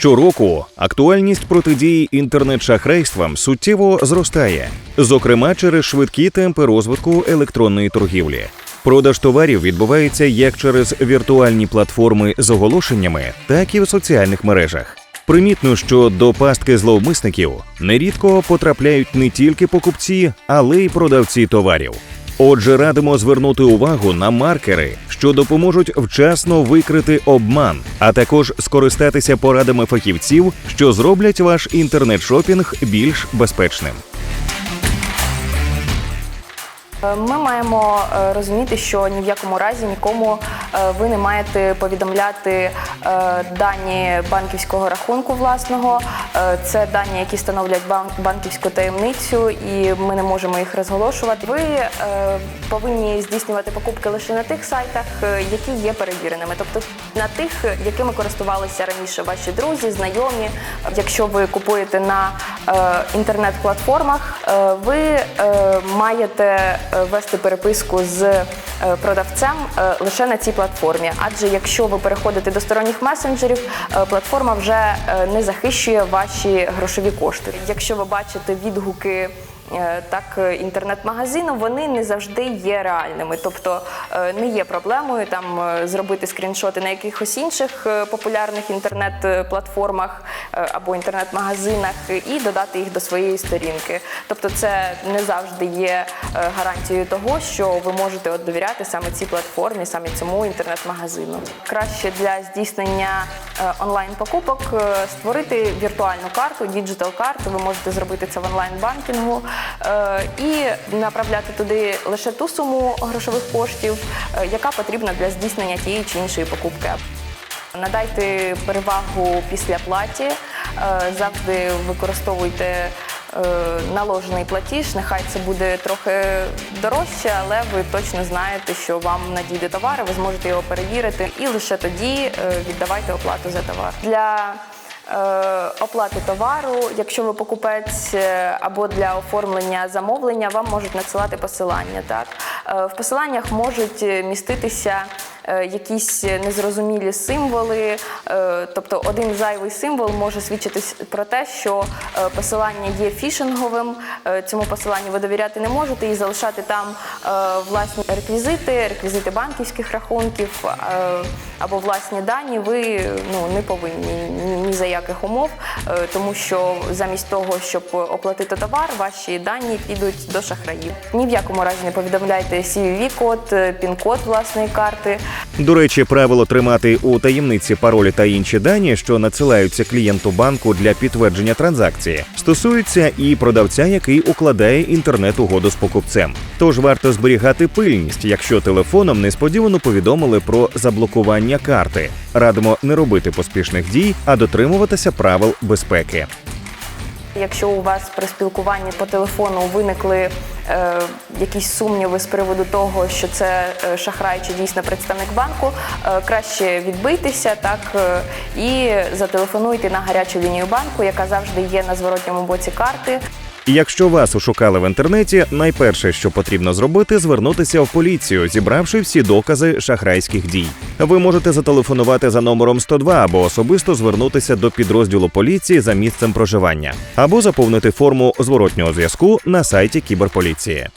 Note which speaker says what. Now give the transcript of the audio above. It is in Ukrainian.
Speaker 1: Щороку актуальність протидії інтернет-шахрайствам суттєво зростає, зокрема через швидкі темпи розвитку електронної торгівлі. Продаж товарів відбувається як через віртуальні платформи з оголошеннями, так і в соціальних мережах. Примітно, що до пастки зловмисників нерідко потрапляють не тільки покупці, але й продавці товарів. Отже, радимо звернути увагу на маркери, що допоможуть вчасно викрити обман, а також скористатися порадами фахівців, що зроблять ваш інтернет-шопінг більш безпечним.
Speaker 2: Е, Ми маємо е, розуміти, що ні в якому разі нікому е, ви не маєте повідомляти дані банківського рахунку власного. Е, Це дані, які становлять бан- банківську таємницю, і ми не можемо їх розголошувати. Ви е, повинні здійснювати покупки лише на тих сайтах, е, які є перевіреними, тобто на тих, якими користувалися раніше ваші друзі, знайомі. Якщо ви купуєте на е, інтернет-платформах, е, ви е, маєте е, вести переписку з е, продавцем е, лише на цій платформі. Адже якщо ви переходите до сторонніх месенджерів, е, платформа вже е, не захищує ваші грошові кошти. Якщо ви бачите відгуки. е, Так, інтернет-магазину вони не завжди є реальними, тобто не є проблемою там зробити скріншоти на якихось інших популярних інтернет-платформах або інтернет-магазинах і додати їх до своєї сторінки. Тобто, це не завжди є е, гарантією того, що ви можете от довіряти саме цій платформі, саме цьому інтернет-магазину. Краще для здійснення е, онлайн-покупок е, створити віртуальну карту, діджитал-карту. Ви можете зробити це в онлайн-банкінгу е, і направляти туди лише ту суму грошових коштів, е, яка потрібна для здійснення тієї чи іншої покупки. Надайте перевагу після платі, е, завжди використовуйте е, наложений платіж. Нехай це буде трохи дорожче, але ви точно знаєте, що вам надійде товар, ви зможете його перевірити, і лише тоді е, віддавайте оплату за товар. Для е, оплати товару, якщо ви покупець е, або для оформлення замовлення, вам можуть надсилати посилання. Так Е, в посиланнях можуть е, міститися е, якісь незрозумілі символи, е, тобто один зайвий символ може свідчити про те, що е, посилання є фішинговим. е, Цьому посиланню ви довіряти не можете і залишати там е, власні реквізити, реквізити банківських рахунків е, або власні дані. Ви ну не повинні ні, за яких умов, е, тому що замість того, щоб оплатити товар, ваші дані підуть до шахраїв. Ні в якому разі не повідомляйте CVV-код, е, пін-код власної карти.
Speaker 1: До речі, правило тримати у таємниці паролі та інші дані, що надсилаються клієнту банку для підтвердження транзакції, стосується і продавця, який укладає інтернет-угоду з покупцем. Тож варто зберігати пильність, якщо телефоном несподівано повідомили про заблокування карти. Радимо не робити поспішних дій, а дотримуватися правил безпеки.
Speaker 2: Якщо у вас при спілкуванні по телефону виникли е, якісь сумніви з приводу того, що це е, шахрай чи дійсно представник банку, е, краще відбийтеся так е, і зателефонуйте на гарячу лінію банку, яка завжди є на зворотньому боці карти.
Speaker 1: Якщо вас ошукали в інтернеті, найперше, що потрібно зробити, звернутися в поліцію, зібравши всі докази шахрайських дій. Ви можете зателефонувати за номером 102 або особисто звернутися до підрозділу поліції за місцем проживання, або заповнити форму зворотнього зв'язку на сайті кіберполіції.